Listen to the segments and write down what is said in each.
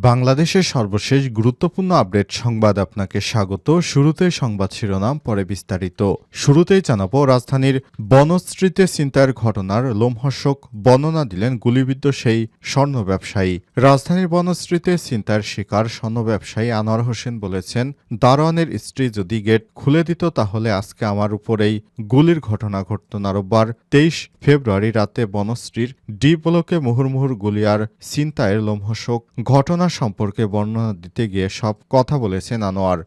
বাংলাদেশের সর্বশেষ গুরুত্বপূর্ণ আপডেট সংবাদ আপনাকে স্বাগত। শুরুতে সংবাদ শিরোনাম, পরে বিস্তারিত। শুরুতেই জানাব রাজধানীর বনশ্রীতে চিন্তার ঘটনার লোমহর্ষক বর্ণনা দিলেন গুলিবিদ্ধ সেই স্বর্ণ ব্যবসায়ী। রাজধানীর বনশ্রীতে চিন্তার শিকার স্বর্ণ ব্যবসায়ী আনোয়ার হোসেন বলেছেন, দারোয়ানের স্ত্রী যদি গেট খুলে দিত তাহলে আজকে আমার উপরেই গুলির ঘটনা ঘটত না। রোববার তেইশ ফেব্রুয়ারি রাতে বনশ্রীর ডি ব্লকে মুহুর্মুহুর গুলি আর চিন্তায়ের লোমহর্ষক ঘটনা সম্পর্কে বর্ণনা দিতে গিয়ে সব কথা বলেছেন আনোয়ার।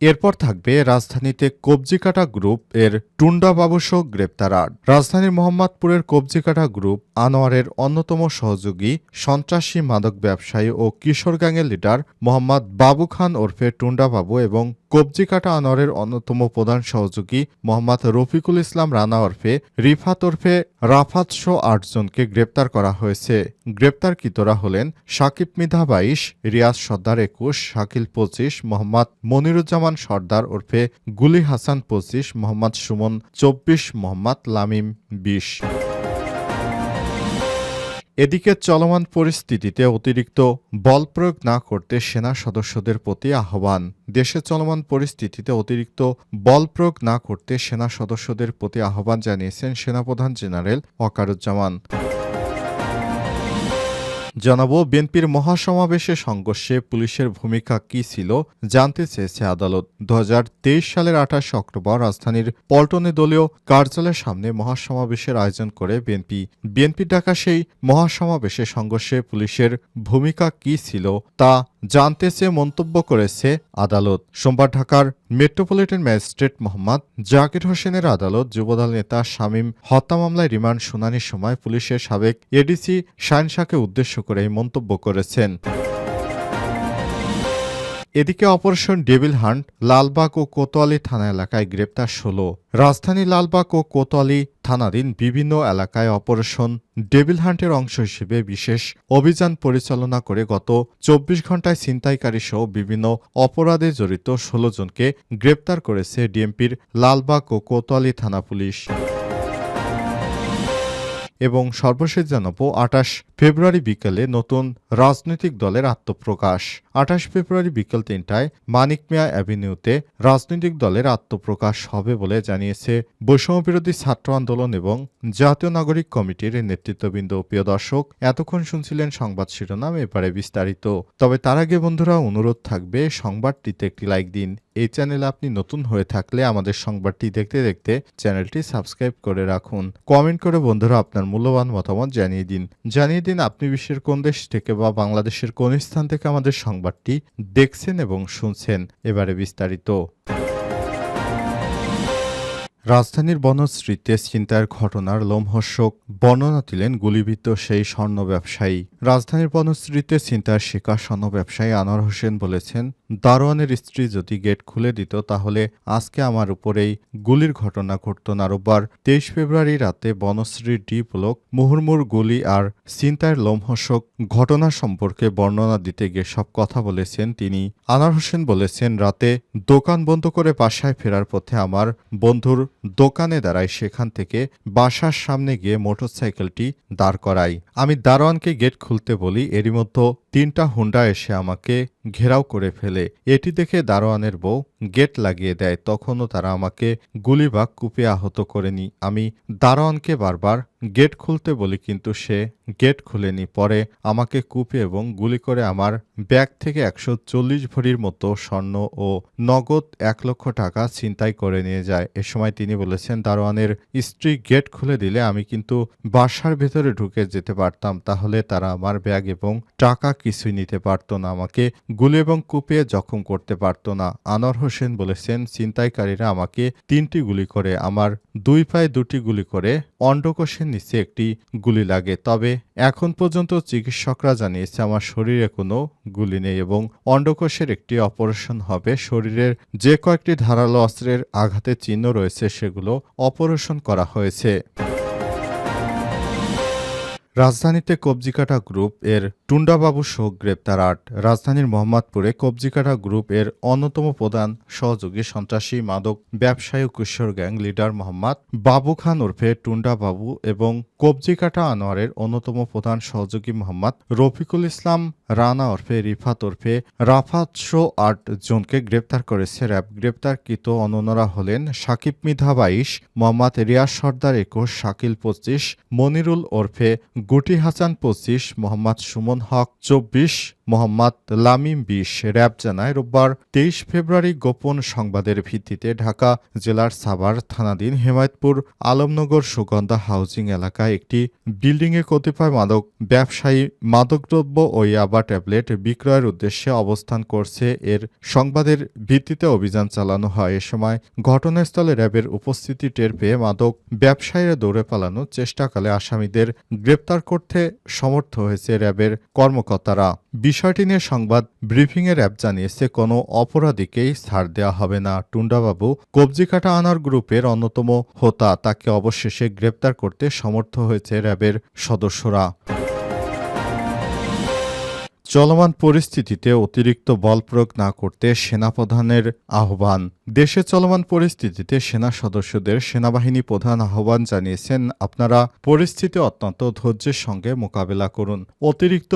এরপর থাকবে রাজধানীতে কবজিকাটা গ্রুপ এর টুন্ডা বাবুসহ গ্রেপ্তার আট রাজধানীর মোহাম্মদপুরের কবজিকাটা গ্রুপ আনোয়ারের অন্যতম সহযোগী, সন্ত্রাসী মাদক ব্যবসায়ী ও কিশোর গ্যাংয়ের লিডার মোহাম্মদ বাবু খান ওরফে টুন্ডা বাবু এবং কবজিকাটা আনোয়ারের অন্যতম প্রধান সহযোগী মোহাম্মদ রফিকুল ইসলাম রানা ওরফে রিফাত ওরফে রাফাত সহ আটজনকে গ্রেপ্তার করা হয়েছে। গ্রেপ্তারকৃতরা হলেন সাকিব মিধা বাইশ, রিয়াজ সর্দার একুশ, শাকিল পঁচিশ, মোহাম্মদ মনিরুজ্জামান সর্দার ওরফে গুলি হাসান পঁচিশ, মোহাম্মদ সুমন চব্বিশ, মোহাম্মদ লামিম বিশ। এদিকে চলমান পরিস্থিতিতে অতিরিক্ত বল প্রয়োগ না করতে সেনা সদস্যদের প্রতি আহ্বান। দেশে চলমান পরিস্থিতিতে অতিরিক্ত বল প্রয়োগ না করতে সেনা সদস্যদের প্রতি আহ্বান জানিয়েছেন সেনাপ্রধান জেনারেল ওয়াকারুজ্জামান জানাব, বিএনপির মহাসমাবেশে সংঘর্ষে পুলিশের ভূমিকা কি ছিল জানতে চেয়েছে আদালত। দু হাজার তেইশ সালের আঠাশ অক্টোবর রাজধানীর পল্টনে দলীয় কার্যালয়ের সামনে মহাসমাবেশের আয়োজন করে বিএনপি। বিএনপি ডাকা সেই মহাসমাবেশে সংঘর্ষে পুলিশের ভূমিকা কি ছিল তা জানতে চেয়ে মন্তব্য করেছে আদালত। সোমবার ঢাকার মেট্রোপলিটন ম্যাজিস্ট্রেট মোহাম্মদ জাকির হোসেনের আদালত যুবদল নেতা শামীম হত্যা মামলায় রিমান্ড শুনানির সময় পুলিশের সাবেক এডিসি শাইন শাহকে উদ্দেশ্য করে এই মন্তব্য করেছেন। এদিকে অপারেশন ডেভিল হান্ট লালবাগ ও কোতোয়ালি থানা এলাকায় গ্রেপ্তার ষোলো। রাজধানী লালবাগ ও কোতোয়ালি থানাধীন বিভিন্ন এলাকায় অপারেশন ডেভিল হান্টের অংশ হিসেবে বিশেষ অভিযান পরিচালনা করে গত চব্বিশ ঘন্টায় ছিনতাইকারী সহ বিভিন্ন অপরাধে জড়িত ষোলো জনকে গ্রেপ্তার করেছে ডিএমপির লালবাগ ও কোতোয়ালি থানা পুলিশ। এবং সর্বশেষ জানাব আটাশ ফেব্রুয়ারি বিকেলে নতুন রাজনৈতিক দলের আত্মপ্রকাশ। আঠাশ ফেব্রুয়ারি বিকেল তিনটায় মানিক মিয়া অ্যাভিনিউতে রাজনৈতিক দলের আত্মপ্রকাশ হবে বলে জানিয়েছে বৈষম্যবিরোধী ছাত্র আন্দোলন এবং জাতীয় নাগরিক কমিটির নেতৃত্ববৃন্দ। প্রিয় দর্শক, এতক্ষণ শুনছিলেন সংবাদ শিরোনাম, এবারে বিস্তারিত। তবে তার আগে বন্ধুরা, অনুরোধ থাকবে, সংবাদটিতে একটি লাইক দিন। এই চ্যানেলে আপনি নতুন হয়ে থাকলে আমাদের সংবাদটি দেখতে দেখতে চ্যানেলটি সাবস্ক্রাইব করে রাখুন। কমেন্ট করে বন্ধুরা আপনার মূল্যবান মতামত জানিয়ে দিন। জানিয়ে দিন আপনি বিশ্বের কোন দেশ থেকে বা বাংলাদেশের কোন স্থান থেকে আমাদের সংবাদটি দেখছেন এবং শুনছেন। এবারে বিস্তারিত। রাজধানীর বনশ্রীতে ছিনতাইয়ের ঘটনার লোমহর্ষক বর্ণনা দিলেন গুলিবিদ্ধ সেই স্বর্ণ ব্যবসায়ী। রাজধানীর বনশ্রীতে ছিনতাইয়ের শিকার স্বর্ণ ব্যবসায়ী আনোয়ার হোসেন বলেছেন দারোয়ানের স্ত্রী যদি গেট খুলে দিত, তাহলে আজকে আমার উপরেই গুলির ঘটনা ঘটত না। রোববার তেইশ ফেব্রুয়ারি রাতে বনশ্রী ডি ব্লক মুহুর্মুর গুলি আর ছিনতাইয়ের লোমহর্ষক ঘটনা সম্পর্কে বর্ণনা দিতে গিয়ে সব কথা বলেছেন তিনি। আনোয়ার হোসেন বলেছেন, রাতে দোকান বন্ধ করে বাসায় ফেরার পথে আমার বন্ধুর দোকানে দাঁড়াই সেখান থেকে বাসার সামনে গিয়ে মোটরসাইকেলটি দাঁড় করাই আমি দারোয়ানকে গেট খুলতে বলি, এরই মধ্যে তিনটা হুন্ডা এসে আমাকে ঘেরাও করে ফেলে। এটি দেখে দারোয়ানের বউ গেট লাগিয়ে দেয়, তখনও তারা আমাকে গুলি বা কুপে আহত করেনি। আমি দারোয়ানকে বারবার গেট খুলতে বলি, কিন্তু সে গেট খুলেনি। পরে আমাকে কুপে এবং গুলি করে আমার ব্যাগ থেকে একশো চল্লিশ ভরির মতো স্বর্ণ ও নগদ এক লক্ষ টাকা ছিনতাই করে নিয়ে যায়। এ সময় তিনি বলেছেন, দারোয়ানের স্ত্রী গেট খুলে দিলে আমি কিন্তু বাসার ভেতরে ঢুকে যেতে পারতাম। তাহলে তারা আমার ব্যাগ এবং টাকা কিছুই নিতে পারতো না। আমাকে গুলি এবং কুপে জখম করতে পারতো না। আনোয়ার হোসেন বলেছেন, ছিনতাইকারীরা আমাকে তিনটি গুলি করে, আমার দুই পায়ে দুটি গুলি করে অন্ডকোষের নিচে একটি গুলি লাগে। তবে এখন পর্যন্ত চিকিৎসকরা জানিয়েছে, আমার শরীরে কোনো গুলি নেই এবং অন্ডকোষের একটি অপারেশন হবে। শরীরের যে কয়েকটি ধারালো অস্ত্রের আঘাতের চিহ্ন রয়েছে, সেগুলো অপারেশন করা হয়েছে। রাজধানীতে কবজিকাটা গ্রুপ এর টুন্ডাবাবু শোক গ্রেপ্তার আট। রাজধানীর মোহাম্মদপুরে কবজিকাটা গ্রুপ এর অন্যতম প্রধান সহযোগী সন্ত্রাসী মাদক ব্যবসায়ী কিশোর গ্যাং লিডার মোহাম্মদ বাবু খান ওরফে টুন্ডাবাবু এবং কবজিকাটা আনোয়ারের অন্যতম প্রধান সহযোগী মোহাম্মদ রফিকুল ইসলাম রানা ওরফে রিফাত ওরফে রাফাত শো আট জনকে গ্রেপ্তার করেছে র্যাব। গ্রেপ্তারকৃত অনন্যরা হলেন সাকিব মিধা বাইশ, মোহাম্মদ রিয়াজ সর্দার একুশ, শাকিল পঁচিশ, মনিরুল ওরফে গুটি হাসান পঁচিশ মোহাম্মদ সুমন হক চব্বিশ মোহাম্মদ লামিম বিশ র্যাব জানায়, রোববার তেইশ ফেব্রুয়ারি গোপন সংবাদের ভিত্তিতে ঢাকা জেলার সাভার থানাধীন হেমায়তপুর আলমনগর সুগন্ধা হাউজিং এলাকায় একটি বিল্ডিংয়ে কতিপয় মাদক, ব্যবসায়ী মাদকদ্রব্য ও ইয়াবা ট্যাবলেট বিক্রয়ের উদ্দেশ্যে অবস্থান করছে। এর সংবাদের ভিত্তিতে অভিযান চালানো হয়। এ সময় ঘটনাস্থলে র্যাবের উপস্থিতি টের পেয়ে মাদক ব্যবসায়ীরা দৌড়ে পালানোর চেষ্টাকালে আসামিদের গ্রেপ্তার করতে সমর্থ হয়েছে র্যাবের কর্মকর্তারা। বিষয়টি নিয়ে সংবাদ ব্রিফিংয়ের অ্যাপ জানিয়েছে, কোনো অপরাধীকেই ছাড় দেওয়া হবে না। টুন্ডাবাবু কবজিকাটা আনার গ্রুপের অন্যতম হোতা, তাকে অবশেষে গ্রেপ্তার করতে সমর্থ হয়েছে র্যাবের সদস্যরা। চলমান পরিস্থিতিতে অতিরিক্ত বল প্রয়োগ না করতে সেনাপ্রধানের আহ্বান। দেশে চলমান পরিস্থিতিতে সেনা সদস্যদের সেনাবাহিনী প্রধান আহ্বান জানিয়েছেন, আপনারা পরিস্থিতি অত্যন্ত ধৈর্যের সঙ্গে মোকাবেলা করুন। অতিরিক্ত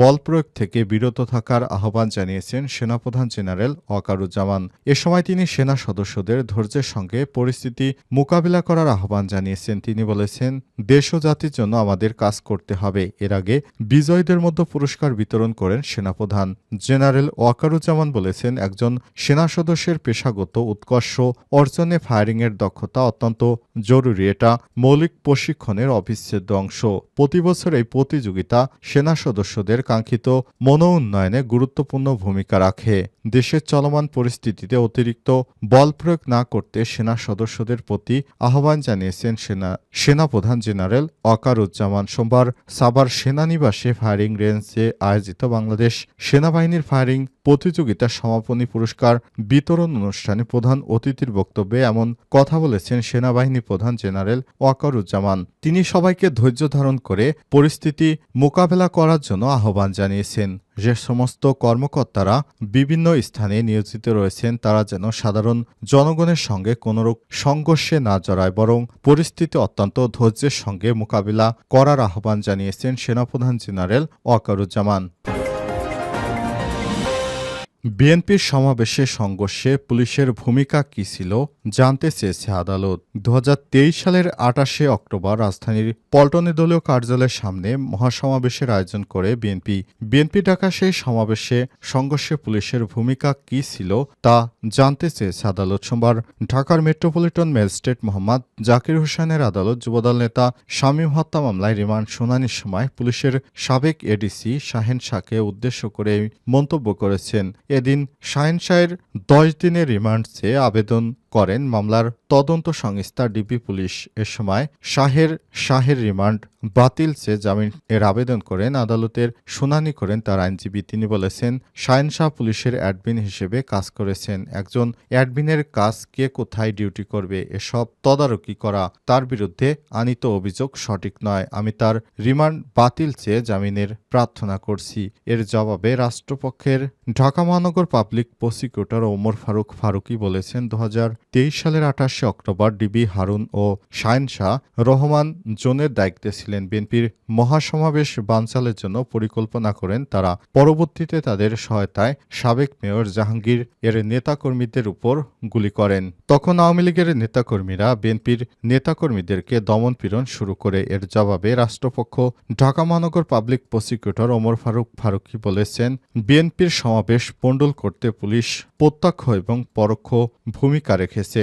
বল প্রয়োগ থেকে বিরত থাকার আহ্বান জানিয়েছেন সেনাপ্রধান জেনারেল ওয়াকারুজ্জামান এ সময় তিনি সেনা সদস্যদের ধৈর্যের সঙ্গে পরিস্থিতি মোকাবিলা করার আহ্বান জানিয়েছেন। তিনি বলেছেন, দেশ ও জাতির জন্য আমাদের কাজ করতে হবে। এর আগে বিজয়ীদের মধ্যে পুরস্কার বিতরণ করেন সেনাপ্রধান। জেনারেল ওয়াকারুজ্জামান বলেছেন, একজন সেনা সদস্যের পেশাগত উৎকর্ষ অর্জনে ফায়ারিংয়ের দক্ষতা অত্যন্ত জরুরি। এটা মৌলিক প্রশিক্ষণের অবিচ্ছেদ্য অংশ। প্রতি বছর এই প্রতিযোগিতা সেনা সদস্যদের কাঙ্ক্ষিত মনো উন্নয়নে গুরুত্বপূর্ণ ভূমিকা রাখে। দেশের চলমান পরিস্থিতিতে অতিরিক্ত বল প্রয়োগ না করতে সেনা সদস্যদের প্রতি আহ্বান জানিয়েছেন সেনা, সেনাপ্রধান জেনারেল অকারুজ্জামান সোমবার সাবার সেনানিবাসে ফায়ারিং রেঞ্জে আয়োজিত বাংলাদেশ সেনাবাহিনীর ফায়ারিং প্রতিযোগিতার সমাপনী পুরস্কার বিতরণ অনুষ্ঠানে প্রধান অতিথির বক্তব্যে এমন কথা বলেছেন সেনাবাহিনী প্রধান জেনারেল ওয়াকারুজ্জামান। তিনি সবাইকে ধৈর্য ধারণ করে পরিস্থিতি মোকাবেলা করার জন্য আহ্বান জানিয়েছেন। যে সমস্ত কর্মকর্তারা বিভিন্ন স্থানে নিয়োজিত রয়েছেন, তারা যেন সাধারণ জনগণের সঙ্গে কোনোরূপ সংঘর্ষে না জড়ায়, বরং পরিস্থিতি অত্যন্ত ধৈর্যের সঙ্গে মোকাবিলা করার আহ্বান জানিয়েছেন সেনাপ্রধান জেনারেল ওয়াকারুজ্জামান। বিএনপির সমাবেশে সংঘর্ষে পুলিশের ভূমিকা কী ছিল জানতে চেয়েছে আদালত। দু হাজার তেইশ সালের আটাশে অক্টোবর রাজধানীর পল্টনে দলীয় কার্যালয়ের সামনে মহাসমাবেশের আয়োজন করে বিএনপি। বিএনপি ডাকা সেই সমাবেশে সংঘর্ষে পুলিশের ভূমিকা কী ছিল তা জানতে চেয়েছে আদালত। সোমবার ঢাকার মেট্রোপলিটন ম্যাজিস্ট্রেট মোহাম্মদ জাকির হোসেনের আদালত যুবদল নেতা শামীম হত্যা মামলায় রিমান্ড শুনানির সময় পুলিশের সাবেক এডিসি শাহেন শাহকে উদ্দেশ্য করে মন্তব্য করেছেন। এদিন শাহেনশাহের দশ দিনের রিমান্ড চেয়ে আবেদন করেন মামলার তদন্ত সংস্থা ডিবি পুলিশ। এ সময় শাহের শাহের রিমান্ড বাতিল চেয়ে জামিন এর আবেদন করেন। আদালতের শুনানি করেন তার আইনজীবী। তিনি বলেছেন, শাহেন শাহ পুলিশের অ্যাডমিন হিসেবে কাজ করেছেন। একজন অ্যাডমিনের কাজ কে কোথায় ডিউটি করবে, এসব তদারকি করা তার বিরুদ্ধে আনিত অভিযোগ সঠিক নয়। আমি তার রিমান্ড বাতিল চেয়ে জামিনের প্রার্থনা করছি। এর জবাবে রাষ্ট্রপক্ষের ঢাকা মহানগর পাবলিক প্রসিকিউটর ওমর ফারুক ফারুকি বলেছেন দু হাজার তেইশ সালের আঠাশে অক্টোবর ডিবি হারুন ও শায়ন শাহ রহমান জোনের দায়িত্বে ছিলেন বিএনপির মহাসমাবেশ বানচালের জন্য পরিকল্পনা করেন তারা। পরবর্তীতে তাদের সহায়তায় সাবেক মেয়র জাহাঙ্গীর এর নেতাকর্মীদের উপর গুলি করেন। তখন আওয়ামী লীগের নেতাকর্মীরা বিএনপির নেতাকর্মীদেরকে দমনপীড়ন শুরু করে। এর জবাবে রাষ্ট্রপক্ষ ঢাকা মহানগর পাবলিক প্রসিকিউটর ওমর ফারুক ফারুকি বলেছেন, বিএনপির সমাবেশ পণ্ডল করতে পুলিশ প্রত্যক্ষ এবং পরোক্ষ ভূমিকা রেখেছে